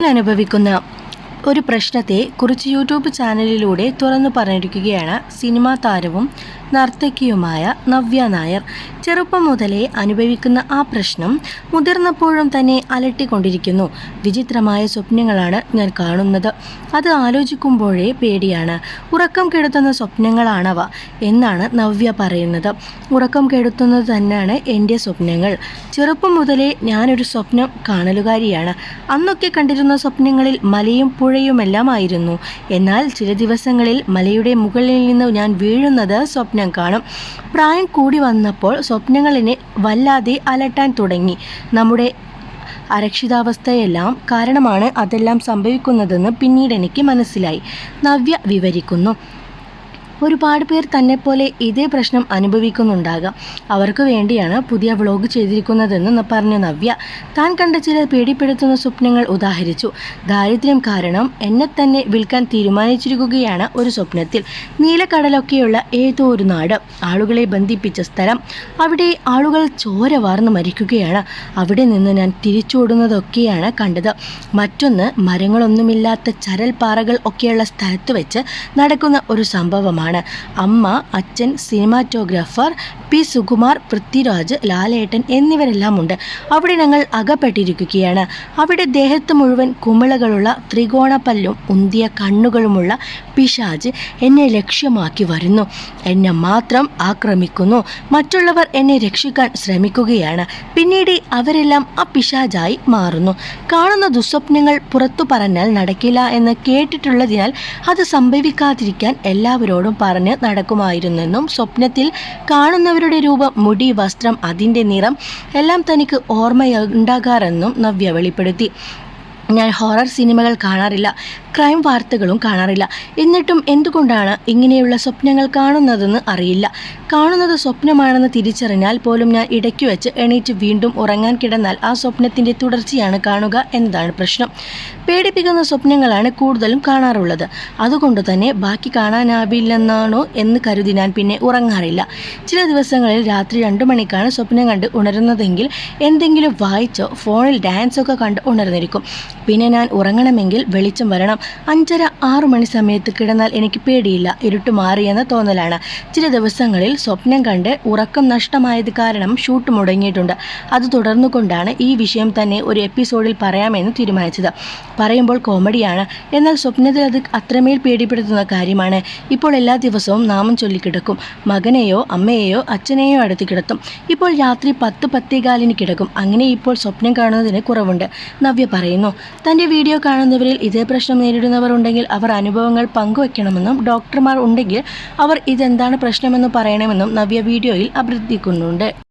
അനുഭവിക്കുന്ന. ഒരു പ്രശ്നത്തെ കുറിച്ച് യൂട്യൂബ് ചാനലിലൂടെ തുറന്നു പറഞ്ഞിരിക്കുകയാണ് സിനിമാ താരവും നർത്തകിയുമായ നവ്യ നായർ. ചെറുപ്പം മുതലേ അനുഭവിക്കുന്ന ആ പ്രശ്നം മുതിർന്നപ്പോഴും തന്നെ അലട്ടിക്കൊണ്ടിരിക്കുന്നു. വിചിത്രമായ സ്വപ്നങ്ങളാണ് ഞാൻ കാണുന്നത്. അത് ആലോചിക്കുമ്പോഴേ പേടിയാണ്. ഉറക്കം കെടുത്തുന്ന സ്വപ്നങ്ങളാണവ എന്നാണ് നവ്യ പറയുന്നത്. ഉറക്കം കെടുത്തുന്നത് തന്നെയാണ് എന്റെ സ്വപ്നങ്ങൾ. ചെറുപ്പം മുതലേ ഞാനൊരു സ്വപ്നം കാണലുകാരിയാണ്. അന്നൊക്കെ കണ്ടിരുന്ന സ്വപ്നങ്ങളിൽ മലയും പുഴയുമെല്ലാം ആയിരുന്നു എന്നാൽ ചില ദിവസങ്ങളിൽ മലയുടെ മുകളിൽ നിന്ന് ഞാൻ വീഴുന്നത് സ്വപ്നം കാണും. പ്രായം കൂടി വന്നപ്പോൾ സ്വപ്നങ്ങളിനെ വല്ലാതെ അലട്ടാൻ തുടങ്ങി. നമ്മുടെ അരക്ഷിതാവസ്ഥയെല്ലാം കാരണമാണ് അതെല്ലാം സംഭവിക്കുന്നതെന്ന് പിന്നീട് എനിക്ക് മനസ്സിലായി. നവ്യ വിവരിക്കുന്നു. ഒരുപാട് പേർ തന്നെ പോലെ ഇതേ പ്രശ്നം അനുഭവിക്കുന്നുണ്ടാകാം. അവർക്ക് വേണ്ടിയാണ് പുതിയ വ്ളോഗ് ചെയ്തിരിക്കുന്നതെന്ന് പറഞ്ഞു നവ്യ. താൻ കണ്ട ചില പേടിപ്പെടുത്തുന്ന സ്വപ്നങ്ങൾ ഉദാഹരിച്ചു. ദാരിദ്ര്യം കാരണം എന്നെ തന്നെ വിൽക്കാൻ തീരുമാനിച്ചിരിക്കുകയാണ് ഒരു സ്വപ്നത്തിൽ. നീലക്കടലൊക്കെയുള്ള ഏതോ ഒരു നാട്. ആളുകളെ ബന്ധിപ്പിച്ച സ്ഥലം. അവിടെ ആളുകൾ ചോര വാർന്ന് മരിക്കുകയാണ്. അവിടെ നിന്ന് ഞാൻ തിരിച്ചോടുന്നതൊക്കെയാണ് കണ്ടത്. മറ്റൊന്ന് മരങ്ങളൊന്നുമില്ലാത്ത ചരൽ പാറകൾ ഒക്കെയുള്ള സ്ഥലത്ത് വെച്ച് നടക്കുന്ന ഒരു സംഭവമാണ്. അമ്മ അച്ഛൻ സിനിമാറ്റോഗ്രാഫർ പി. സുകുമാർ പൃഥ്വിരാജ് ലാലേട്ടൻ എന്നിവരെല്ലാം ഉണ്ട് അവിടെ ഞങ്ങൾ അകപ്പെട്ടിരിക്കുകയാണ്. അവിടെ ദേഹത്ത് മുഴുവൻ കുമിളകളുള്ള ത്രികോണപ്പല്ലും ഉന്തിയ കണ്ണുകളുമുള്ള പിശാജ് എന്നെ ലക്ഷ്യമാക്കി വരുന്നു. എന്നെ മാത്രം ആക്രമിക്കുന്നു. മറ്റുള്ളവർ എന്നെ രക്ഷിക്കാൻ ശ്രമിക്കുകയാണ്. പിന്നീട് അവരെല്ലാം ആ പിശാജായി മാറുന്നു. കാണുന്ന ദുസ്വപ്നങ്ങൾ പുറത്തു പറഞ്ഞാൽ നടക്കില്ല എന്ന് കേട്ടിട്ടുള്ളതിനാൽ അത് സംഭവിക്കാതിരിക്കാൻ എല്ലാവരോടും പറഞ്ഞ് നടക്കുമായിരുന്നെന്നും സ്വപ്നത്തിൽ കാണുന്നവരുടെ രൂപം മുടി വസ്ത്രം അതിന്റെ നിറം എല്ലാം തനിക്ക് ഓർമ്മയുണ്ടാകാറെന്നും നവ്യ വെളിപ്പെടുത്തി. ഞാൻ ഹൊറർ സിനിമകൾ കാണാറില്ല. ക്രൈം വാർത്തകളും കാണാറില്ല. എന്നിട്ടും എന്തുകൊണ്ടാണ് ഇങ്ങനെയുള്ള സ്വപ്നങ്ങൾ കാണുന്നതെന്ന് അറിയില്ല. കാണുന്നത് സ്വപ്നമാണെന്ന് തിരിച്ചറിഞ്ഞാൽ പോലും ഞാൻ ഇടയ്ക്ക് വെച്ച് എണീറ്റ് വീണ്ടും ഉറങ്ങാൻ കിടന്നാൽ ആ സ്വപ്നത്തിന്റെ തുടർച്ചയാണ് കാണുക എന്നതാണ് പ്രശ്നം. പേടിപ്പിക്കുന്ന സ്വപ്നങ്ങളാണ് കൂടുതലും കാണാറുള്ളത്. അതുകൊണ്ട് തന്നെ ബാക്കി കാണാനാവില്ലെന്നാണോ എന്ന് കരുതി ഞാൻ പിന്നെ ഉറങ്ങാറില്ല. ചില ദിവസങ്ങളിൽ രാത്രി രണ്ടു മണിക്കാണ് സ്വപ്നം കണ്ട് ഉണരുന്നതെങ്കിൽ എന്തെങ്കിലും വായിച്ചോ ഫോണിൽ ഡാൻസൊക്കെ കണ്ട് ഉണർന്നിരിക്കും. പിന്നെ ഞാൻ ഉറങ്ങണമെങ്കിൽ വെളിച്ചം വരണം. അഞ്ചര ആറു മണി സമയത്ത് കിടന്നാൽ എനിക്ക് പേടിയില്ല. ഇരുട്ട് മാറിയെന്ന തോന്നലാണ്. ചില ദിവസങ്ങളിൽ സ്വപ്നം കണ്ട് ഉറക്കം നഷ്ടമായത് കാരണം ഷൂട്ട് മുടങ്ങിയിട്ടുണ്ട്. അത് തുടർന്നുകൊണ്ടാണ് ഈ വിഷയം തന്നെ ഒരു എപ്പിസോഡിൽ പറയാമെന്ന് തീരുമാനിച്ചത്. പറയുമ്പോൾ കോമഡിയാണ്. എന്നാൽ സ്വപ്നത്തിൽ അത് അത്രമേൽ പേടിപ്പെടുത്തുന്ന കാര്യമാണ്. ഇപ്പോൾ എല്ലാ ദിവസവും നാമം ചൊല്ലിക്കിടക്കും മകനെയോ അമ്മയെയോ അച്ഛനെയോ അടുത്ത് കിടത്തും. ഇപ്പോൾ രാത്രി പത്ത് പത്തേകാലിന് കിടക്കും. അങ്ങനെ ഇപ്പോൾ സ്വപ്നം കാണുന്നതിന് കുറവുണ്ട്. നവ്യ പറയുന്നു തന്റെ വീഡിയോ കാണുന്നവരിൽ ഇതേ പ്രശ്നം നേരിടുന്നവർ ഉണ്ടെങ്കിൽ അവർ അനുഭവങ്ങൾ പങ്കുവെക്കണമെന്നും ഡോക്ടർമാർ ഉണ്ടെങ്കിൽ അവർ ഇതെന്താണ് പ്രശ്നമെന്ന് പറയണമെന്നും നവ്യ വീഡിയോയിൽ അഭ്യർത്ഥിക്കുന്നുണ്ട്.